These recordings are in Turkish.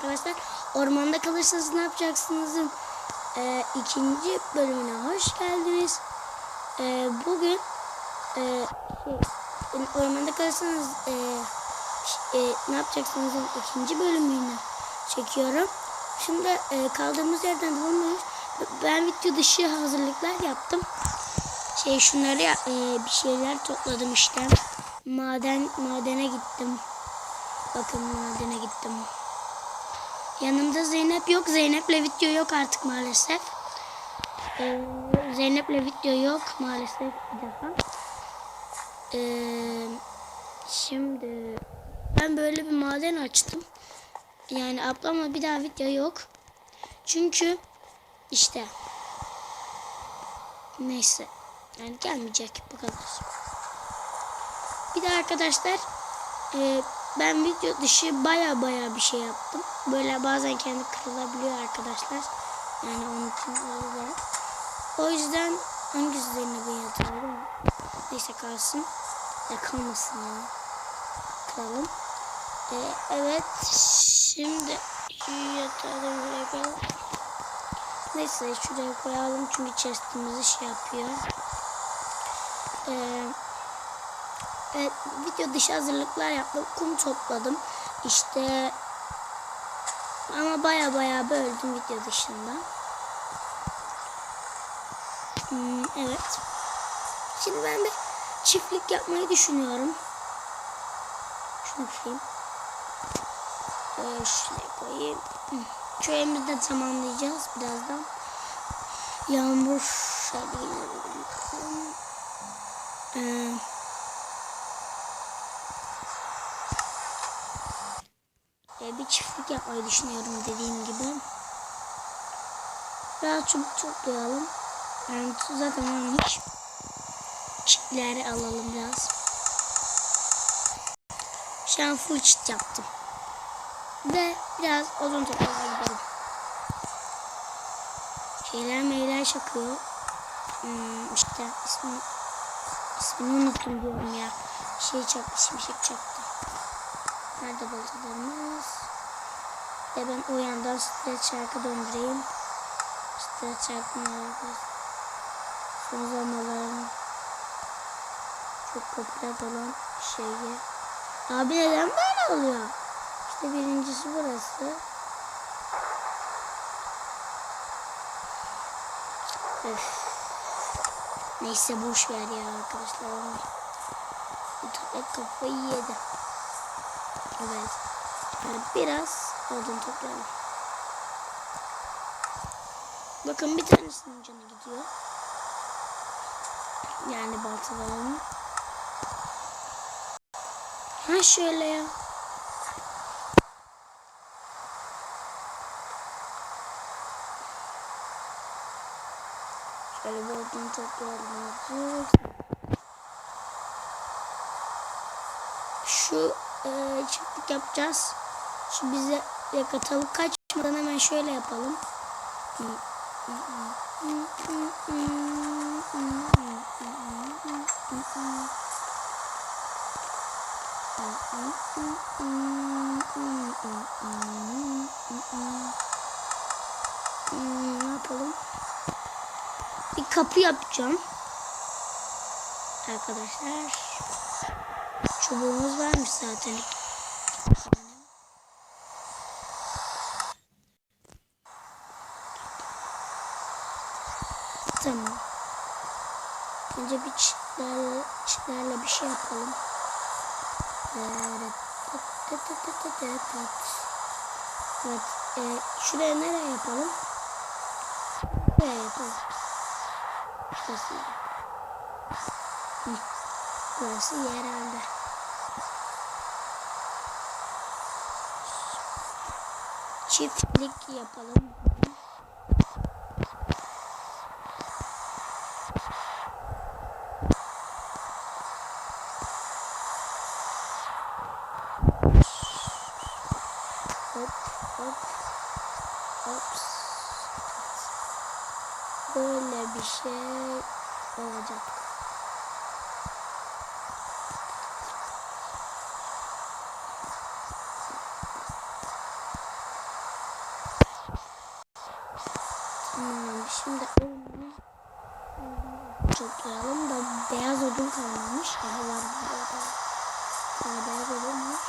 arkadaşlar. Ormanda kalırsanız ne yapacaksınızın e, ikinci bölümüne hoş geldiniz. E, bugün e, şey, ormanda kalırsanız e, e, ne yapacaksınızın ikinci bölümünü çekiyorum. Şimdi e, kaldığımız yerden devam ediyoruz. Ben video dışı hazırlıklar yaptım. Şey şunları e, bir şeyler topladım işte. Maden madene gittim. Bakın madene gittim. Yanımda Zeynep yok. Zeynep'le video yok artık maalesef. Ee, Zeynep'le video yok maalesef bir defa. Ee, şimdi ben böyle bir maden açtım. Yani ablamla bir daha video yok. Çünkü işte neyse yani gelmeyecek bu kadar. Bir de arkadaşlar e, ben video dışı baya baya bir şey yaptım. Böyle bazen kendi kırılabiliyor arkadaşlar. Yani onun için öyle. O yüzden hangisi Zeynep'in yatağı değil mi? Neyse kalsın. Ya kalmasın ya. Kıralım. E, evet. Şimdi koyalım. Neyse şuraya koyalım çünkü chestimizi şey yapıyor. Eee Evet, video dışı hazırlıklar yaptım. Kum topladım. İşte ama baya baya böldüm video dışında. Hmm, evet. Şimdi ben de çiftlik yapmayı düşünüyorum. Şunu koyayım. Ee, şuraya koyayım. Köyümüzü de tamamlayacağız birazdan. Yağmur şöyle yine- Ee, bir çiftlik yapmayı düşünüyorum dediğim gibi. Biraz çubuk toplayalım. Yani zaten varmış. Çitleri alalım biraz. Şu an full çit yaptım. Ve biraz odun toplamaya gidelim. Şeyler meyler çakıyor. Hmm, işte ismi, ismini unuttum diyorum ya. Şey çaktı, şimşek çaktı. Nerede baltalarımız? Ve ben o yandan stretch şarkı döndüreyim. Stretch şarkı Son zamanların çok popüler olan şeyi. Abi neden böyle oluyor? İşte birincisi burası. Öf. Neyse boş ver ya arkadaşlar. Toprak kafayı yedi. Evet. Yani biraz odun toplayalım. Bakın bir tanesinin canı gidiyor. Yani baltalarının. Ha şöyle ya. Şöyle bir odun toplayalım. Şu e, çiftlik yapacağız. Şu bize yaka tavuk kaçmadan hemen şöyle yapalım. Ne yapalım? Bir kapı yapacağım. Arkadaşlar. Çubuğumuz varmış zaten. Tamam. Önce bir çitlerle, çitlerle bir şey yapalım. Evet. E, şuraya nereye yapalım? Buraya yapalım. Şurası. Burası yerelde. Çiftlik yapalım. Hop hop. Hops. Böyle bir şey olacak. Şimdi ormanı toplayalım da beyaz odun kalmamış. Daha var beyaz odun var.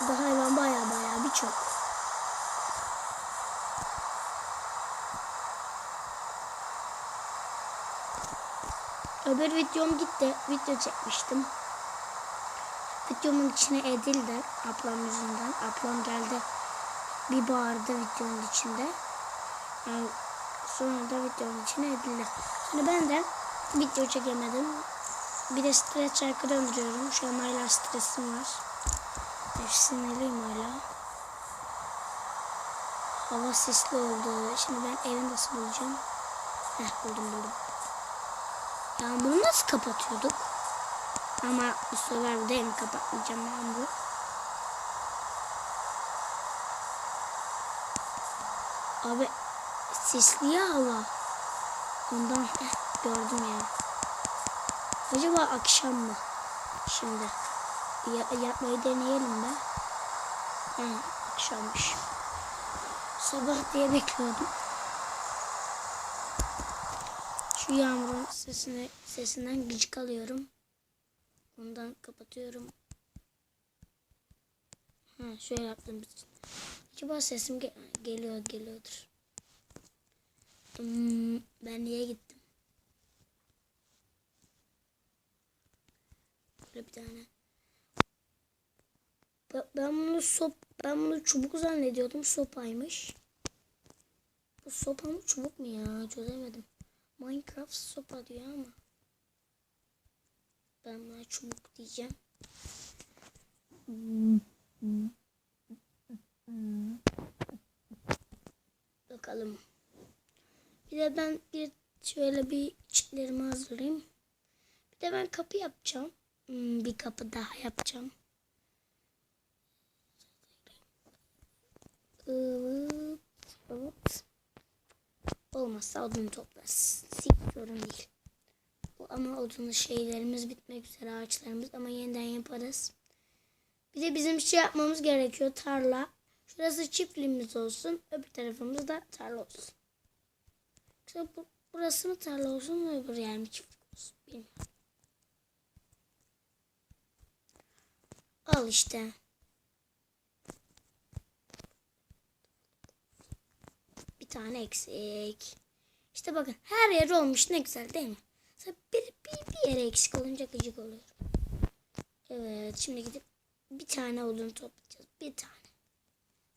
Burada hayvan baya baya birçok. Öbür videom gitti. Video çekmiştim. Videomun içine edildi. Ablam yüzünden. Ablam geldi. Bir bağırdı videonun içinde. Yani sonra da videonun içine edildi. Şimdi ben de video çekemedim. Bir de stres şarkı döndürüyorum. Şu an hala stresim var. Sinirliyim hala. Hava sisli oldu. Şimdi ben evi nasıl bulacağım? Heh buldum buldum. Yağmuru nasıl kapatıyorduk? Ama bu sefer değil mi kapatmayacağım yağmuru. Abi sisli ya hava. Ondan gördüm yani. Acaba akşam mı? Şimdi ya, yapmayı deneyelim be. Hı, akşammış. Sabah diye bekliyordum. Şu yağmurun sesine, sesinden gıcık alıyorum. Ondan kapatıyorum. Ha, şöyle yaptım. Acaba sesim ge- geliyor geliyordur. Ben niye gittim? Böyle bir tane. Ben bunu sop ben bunu çubuk zannediyordum. Sopaymış. Bu sopa mı çubuk mu ya? Çözemedim. Minecraft sopa diyor ama. Ben buna çubuk diyeceğim. Bakalım. Bir de ben bir şöyle bir çitlerimi hazırlayayım. Bir de ben kapı yapacağım. Hmm, bir kapı daha yapacağım. Evet. Evet. Olmazsa odun toplarız. Sik sorun değil. Ama odunlu şeylerimiz bitmek üzere ağaçlarımız ama yeniden yaparız. Bir de bizim şey yapmamız gerekiyor tarla. Şurası çiftliğimiz olsun. Öbür tarafımız da tarla olsun. Yoksa bu, burası mı tarla olsun öbür yer mi çiftlik olsun bilmiyorum. Al işte. Bir tane eksik. İşte bakın her yer olmuş ne güzel değil mi? Bir, bir, bir yere eksik olunca gıcık oluyorum. Evet şimdi gidip bir tane odun toplayacağız. Bir tane.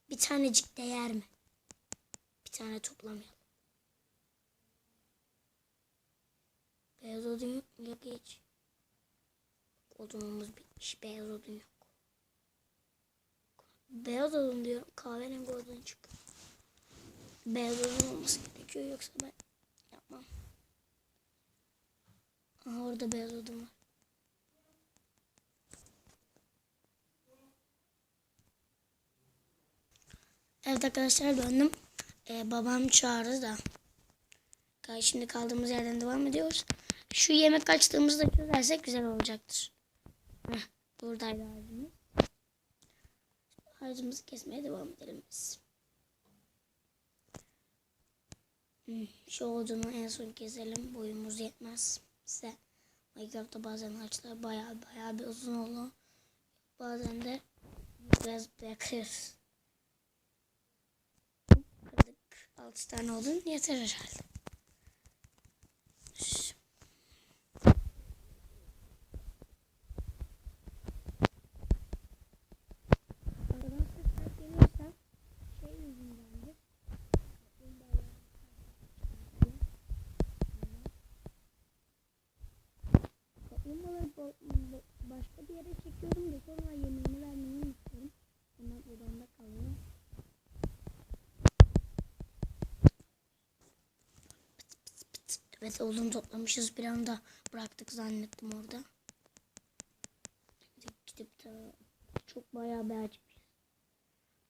Bir tanecik değer mi? Bir tane toplamayalım. Beyaz odun yok hiç. Odunumuz bitmiş. Beyaz odun yok. Beyaz odun diyorum. Kahverengi odun çıkıyor. Beyaz odun olması gerekiyor. Yoksa ben yapmam. Aha orada beyaz odun var. Evet arkadaşlar döndüm. Ee, babam çağırdı da. Şimdi kaldığımız yerden devam ediyoruz. Şu yemek açtığımızda çözersek güzel olacaktır. Heh, buradaydı ağacımız. Ağacımızı kesmeye devam edelim biz. Hmm, Şu odunu en son keselim. Boyumuz yetmez size. Minecraft'ta bazen ağaçlar bayağı bayağı bir uzun oluyor. Bazen de biraz bırakırız. Kırdık. 6 tane odun yeter herhalde. Kaplumbağaları bo- bo- başka bir yere çekiyorum da sonra yemeğini vermeyi unutuyorum. Onlar odamda kalıyor. Evet odun toplamışız bir anda bıraktık zannettim orada. Gidip, gidip de çok bayağı bir acıkmışız.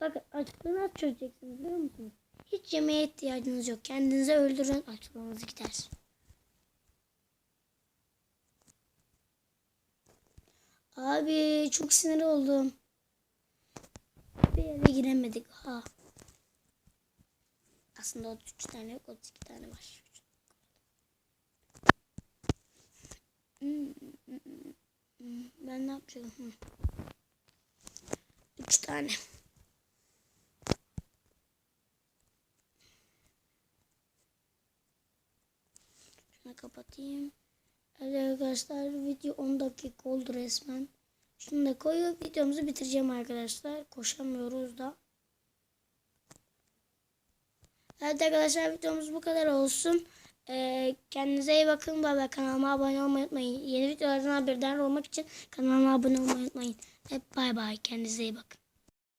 Bakın açlığı nasıl çözeceksiniz biliyor musunuz? Hiç yemeğe ihtiyacınız yok. Kendinizi öldürün açlığınız gider. Abi çok sinir oldum. Bir yere giremedik. Ha. Aslında 33 tane yok 32 tane var. Hmm. Ben ne yapacağım? Hmm. 3 tane. Şunu kapatayım. Evet arkadaşlar video 10 dakika oldu resmen. Şunu da koyup videomuzu bitireceğim arkadaşlar. Koşamıyoruz da. Evet arkadaşlar videomuz bu kadar olsun. Ee, kendinize iyi bakın. Baba kanalıma abone olmayı unutmayın. Yeni videolardan haberdar olmak için kanalıma abone olmayı unutmayın. Hep bay bay. Kendinize iyi bakın.